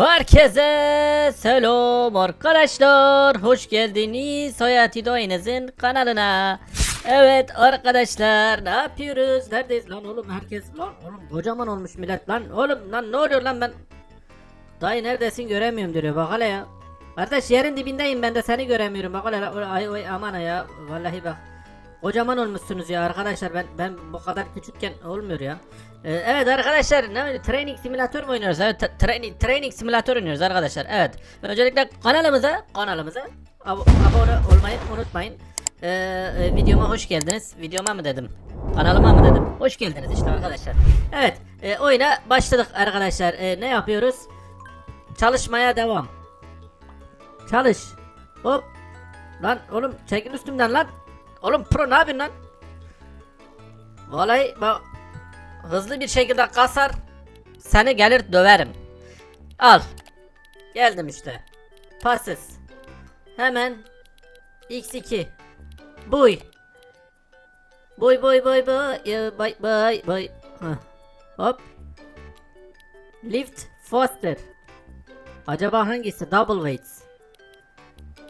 Herkese selam arkadaşlar. Hoş geldiniz. Hayati Doğanız'ın kanalına. Evet arkadaşlar ne yapıyoruz? Neredeyiz lan oğlum? Herkes lan oğlum kocaman olmuş millet lan. Oğlum lan ne oluyor lan ben? Dayı neredesin? Göremiyorum diyor. Bak hele ya. Kardeş yerin dibindeyim ben de seni göremiyorum. Bak hele ay, ay aman ya. Vallahi bak Kocaman olmuşsunuz ya arkadaşlar ben ben bu kadar küçükken olmuyor ya. Ee, evet arkadaşlar ne training simülatör mü oynuyoruz? Evet tra- training training simülatör oynuyoruz arkadaşlar. Evet. Öncelikle kanalımıza kanalımıza ab- abone olmayı unutmayın. Ee, e, videoma hoş geldiniz. Videoma mı dedim? Kanalıma mı dedim? Hoş geldiniz işte arkadaşlar. Evet, e, oyuna başladık arkadaşlar. E, ne yapıyoruz? Çalışmaya devam. Çalış. Hop. Lan oğlum çekil üstümden lan. Oğlum pro ne yapıyorsun lan? Vallahi bak hızlı bir şekilde kasar seni gelir döverim. Al. Geldim işte. Pasız. Hemen x2. Buy. Buy buy buy buy buy buy buy. Hop. Lift faster. Acaba hangisi? Double weights.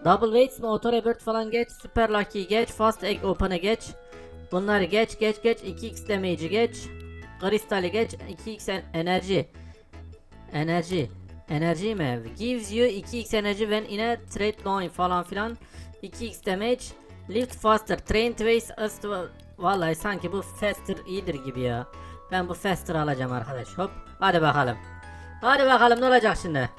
Double weights mi? Auto rebirth falan geç. Super lucky geç. Fast egg open'a geç. Bunları geç geç geç. 2x damage'i geç. Kristali geç. 2x en- enerji. Enerji. Enerji mi? Gives you 2x enerji when in a straight line falan filan. 2x damage. Lift faster. Train twice as to... Vallahi sanki bu faster iyidir gibi ya. Ben bu faster alacağım arkadaş. Hop. Hadi bakalım. Hadi bakalım ne olacak şimdi.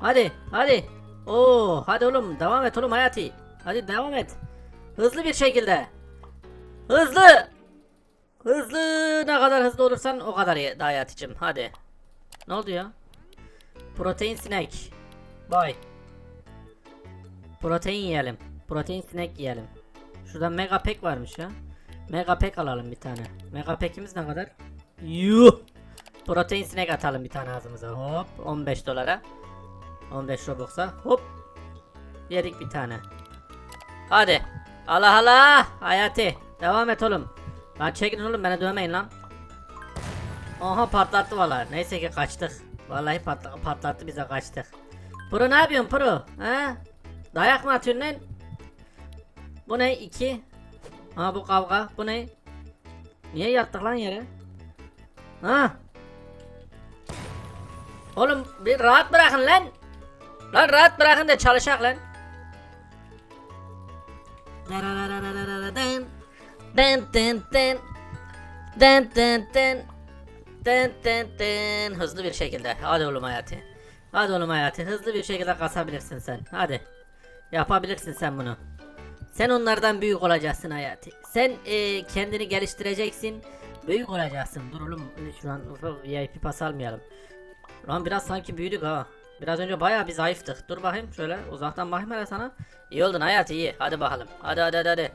Hadi, hadi. Oo, hadi oğlum devam et oğlum Hayati. Hadi devam et. Hızlı bir şekilde. Hızlı. Hızlı ne kadar hızlı olursan o kadar iyi Hayati'cim. Hadi. Ne oldu ya? Protein snack. Bye. Protein yiyelim. Protein snack yiyelim. Şurada mega pack varmış ya. Mega pack alalım bir tane. Mega pack'imiz ne kadar? Yuh. Protein snack atalım bir tane ağzımıza. Hop 15 dolara. 15 Robux'a. Hop. Yedik bir tane. Hadi. Allah Allah. Hayati. Devam et oğlum. Lan çekin oğlum beni dövmeyin lan. Aha patlattı vallahi. Neyse ki kaçtık. Vallahi patla patlattı bize kaçtık. Pro ne yapıyorsun Pro? He? Dayak mı atıyorsun lan? Bu ne? 2. Ha bu kavga. Bu ne? Niye yattık lan yere? Ha? Oğlum bir rahat bırakın lan. Lan rahat bırakın da çalışak lan. Dın dın dın. Dın dın dın. Dın dın dın. Hızlı bir şekilde. Hadi oğlum hayatı. Hadi oğlum hayatı. Hızlı bir şekilde kasabilirsin sen. Hadi. Yapabilirsin sen bunu. Sen onlardan büyük olacaksın hayatı. Sen e, kendini geliştireceksin. Büyük olacaksın. Dur oğlum şu an VIP pas almayalım. Lan biraz sanki büyüdük ha. Biraz önce bayağı bir zayıftık. Dur bakayım şöyle uzaktan bakayım hele sana. İyi oldun hayat iyi. Hadi bakalım. Hadi hadi hadi hadi.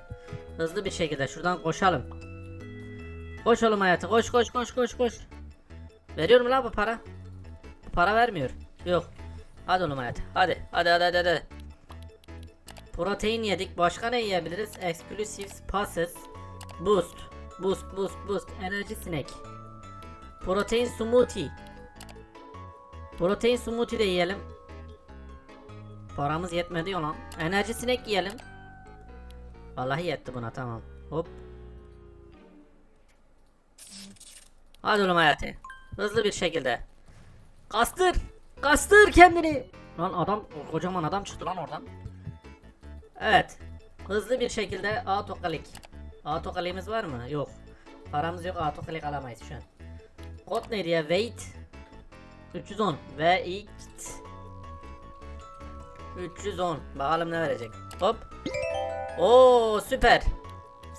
Hızlı bir şekilde şuradan koşalım. Koş oğlum hayatı. Koş koş koş koş koş. Veriyor mu lan bu para? Bu para vermiyor. Yok. Hadi oğlum hayatı. Hadi. Hadi hadi hadi hadi. Protein yedik. Başka ne yiyebiliriz? Exclusive passes. Boost. Boost boost boost. Enerji snack. Protein smoothie. Protein smoothie de yiyelim. Paramız yetmedi ya lan. Enerji sinek yiyelim. Vallahi yetti buna tamam. Hop. Hadi oğlum hayatı. Hızlı bir şekilde. Kastır. Kastır kendini. Lan adam kocaman adam çıktı lan oradan. Evet. Hızlı bir şekilde autoklik. Autokliğimiz var mı? Yok. Paramız yok autoklik alamayız şu an. Kod neydi ya? Wait. 310 ve X 310 bakalım ne verecek. Hop. Oo süper.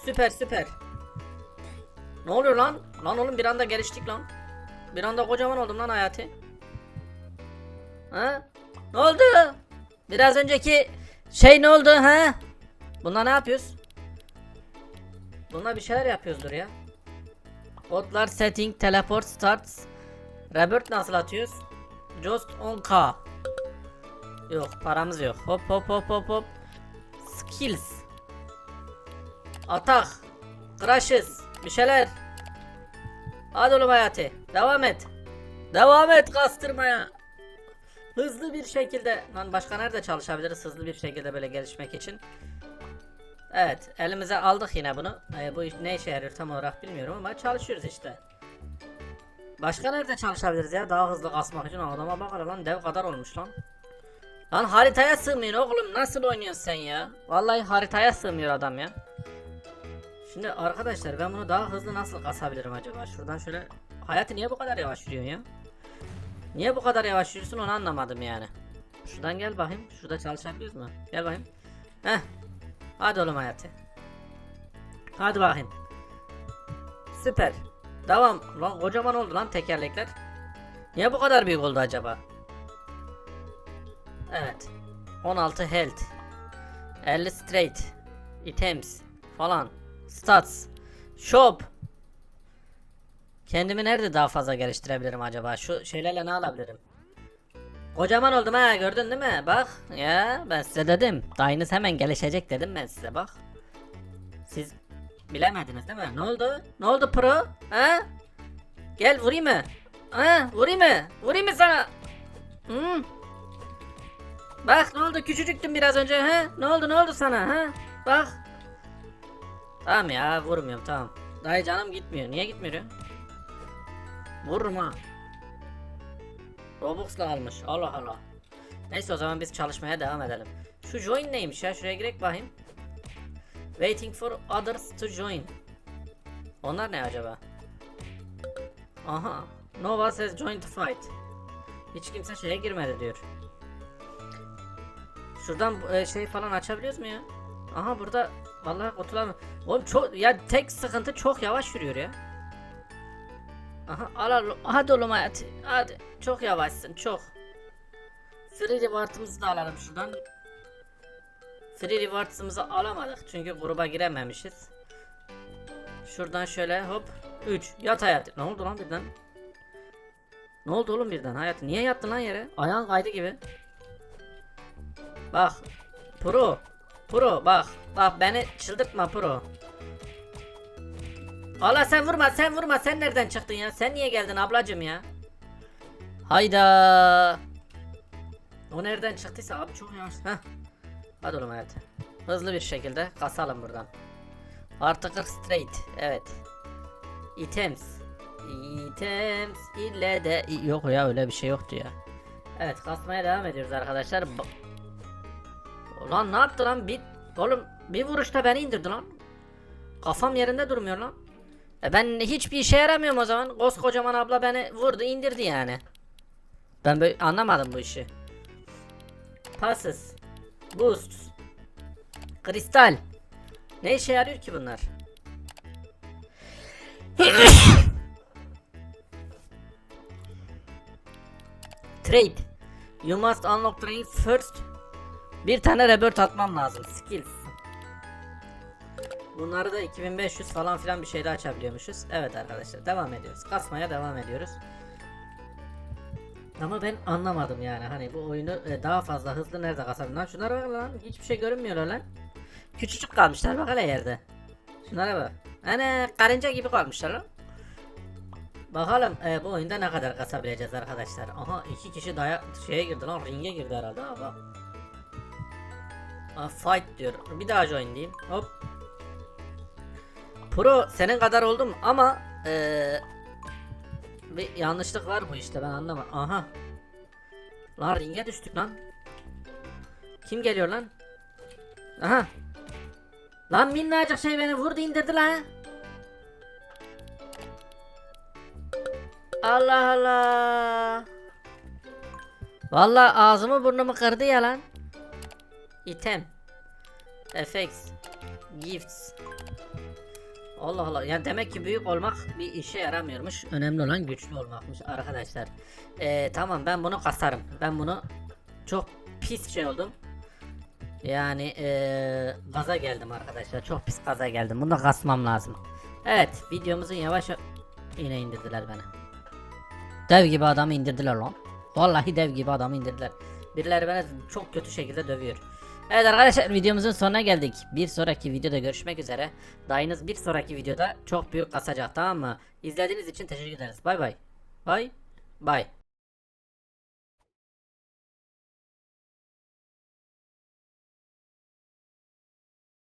Süper süper. Ne oluyor lan? Lan oğlum bir anda geliştik lan. Bir anda kocaman oldum lan hayatı ha? Ne oldu? Biraz önceki şey ne oldu ha? Bunda ne yapıyoruz? Bunda bir şeyler yapıyoruzdur ya. Otlar setting teleport starts Rebirth nasıl atıyoruz? Just 10k. Yok paramız yok. Hop hop hop hop hop. Skills. Atak. Crashes. Bir şeyler. Hadi oğlum hayatı. Devam et. Devam et kastırmaya. Hızlı bir şekilde. Lan başka nerede çalışabiliriz hızlı bir şekilde böyle gelişmek için? Evet elimize aldık yine bunu. Ee, bu ne işe yarıyor tam olarak bilmiyorum ama çalışıyoruz işte. Başka nerede çalışabiliriz ya daha hızlı kasmak için adama bak hele lan dev kadar olmuş lan. Lan haritaya sığmıyor oğlum nasıl oynuyorsun sen ya? Vallahi haritaya sığmıyor adam ya. Şimdi arkadaşlar ben bunu daha hızlı nasıl kasabilirim acaba? Şuradan şöyle hayatı niye bu kadar yavaş yürüyorsun ya? Niye bu kadar yavaş yürüyorsun onu anlamadım yani. Şuradan gel bakayım. Şurada çalışabiliyoruz mu? Gel bakayım. Heh. Hadi oğlum hayatı. Hadi bakayım. Süper. Devam. Lan kocaman oldu lan tekerlekler. Niye bu kadar büyük oldu acaba? Evet. 16 health. 50 straight. Items falan. Stats. Shop. Kendimi nerede daha fazla geliştirebilirim acaba? Şu şeylerle ne alabilirim? Kocaman oldum ha gördün değil mi? Bak ya ben size dedim. Dayınız hemen gelişecek dedim ben size bak. Siz bilemediniz değil mi? Ne oldu? Ne oldu pro? Ha? Gel vurayım mı? Ha? Vurayım mı? Vurayım mı sana? Hı? Bak ne oldu küçücüktün biraz önce ha? Ne oldu ne oldu sana ha? Bak. Tamam ya vurmuyorum tamam. Dayı canım gitmiyor. Niye gitmiyor ya? Vururum. Robux'la almış. Allah Allah. Neyse o zaman biz çalışmaya devam edelim. Şu join neymiş ya? Şuraya girek bakayım. Waiting for others to join. Onlar ne acaba? Aha. No one has joined the fight. Hiç kimse şeye girmedi diyor. Şuradan e, şey falan açabiliyoruz mu ya? Aha burada vallahi mı? Oğlum çok ya tek sıkıntı çok yavaş yürüyor ya. Aha al al hadi oğlum hayatı hadi çok yavaşsın çok. Free reward'ımızı da alalım şuradan. Free reward'ımızı alamadık çünkü gruba girememişiz. Şuradan şöyle hop 3 yat hayatı. Ne oldu lan birden? Ne oldu oğlum birden hayatı? Niye yattın lan yere? Ayağın kaydı gibi. Bak. Pro. Pro bak. Bak beni çıldırtma pro. Allah sen vurma sen vurma sen nereden çıktın ya? Sen niye geldin ablacım ya? Hayda. O nereden çıktıysa abi çok yavaş. Heh. Hadi oğlum hayat. Hızlı bir şekilde kasalım buradan. Artı 40 straight. Evet. Items. Items ile de yok ya öyle bir şey yoktu ya. Evet kasmaya devam ediyoruz arkadaşlar. Ba- Ulan ne yaptı lan? Bir oğlum bir vuruşta beni indirdi lan. Kafam yerinde durmuyor lan. E ben hiçbir işe yaramıyorum o zaman. Koskocaman abla beni vurdu indirdi yani. Ben böyle anlamadım bu işi. Passes. Boost. Kristal. Ne işe yarıyor ki bunlar? Trade. You must unlock train first. Bir tane rebirth atmam lazım. Skills. Bunları da 2500 falan filan bir şeyde açabiliyormuşuz. Evet arkadaşlar devam ediyoruz. Kasmaya devam ediyoruz. Ama ben anlamadım yani. Hani bu oyunu e, daha fazla hızlı nerede kasabilirim lan? Şunlara bak lan. Hiçbir şey görünmüyor lan. Küçücük kalmışlar bak hele yerde. Şunlara bak. Hani karınca gibi kalmışlar lan. Bakalım e, bu oyunda ne kadar kasabileceğiz arkadaşlar? Aha iki kişi daya şeye girdi lan ringe girdi herhalde ha bak Aa, fight diyor. Bir daha join diyeyim. Hop. Pro senin kadar oldum ama eee bir yanlışlık var bu işte ben anlamadım. Aha. Lan ringe düştük lan. Kim geliyor lan? Aha. Lan minnacık şey beni vurdu indirdi lan. Allah Allah. Vallahi ağzımı burnumu kırdı ya lan. Item. Effects. Gifts. Allah Allah. Yani demek ki büyük olmak bir işe yaramıyormuş. Önemli olan güçlü olmakmış arkadaşlar. Ee, tamam ben bunu kasarım. Ben bunu çok pis şey oldum. Yani ee, gaza geldim arkadaşlar. Çok pis gaza geldim. Bunu da kasmam lazım. Evet videomuzun yavaş yine indirdiler beni. Dev gibi adamı indirdiler lan. Vallahi dev gibi adamı indirdiler. Birileri beni çok kötü şekilde dövüyor. Evet arkadaşlar videomuzun sonuna geldik. Bir sonraki videoda görüşmek üzere. Dayınız bir sonraki videoda çok büyük kasacak tamam mı? İzlediğiniz için teşekkür ederiz. Bay bay. Bay. Bye.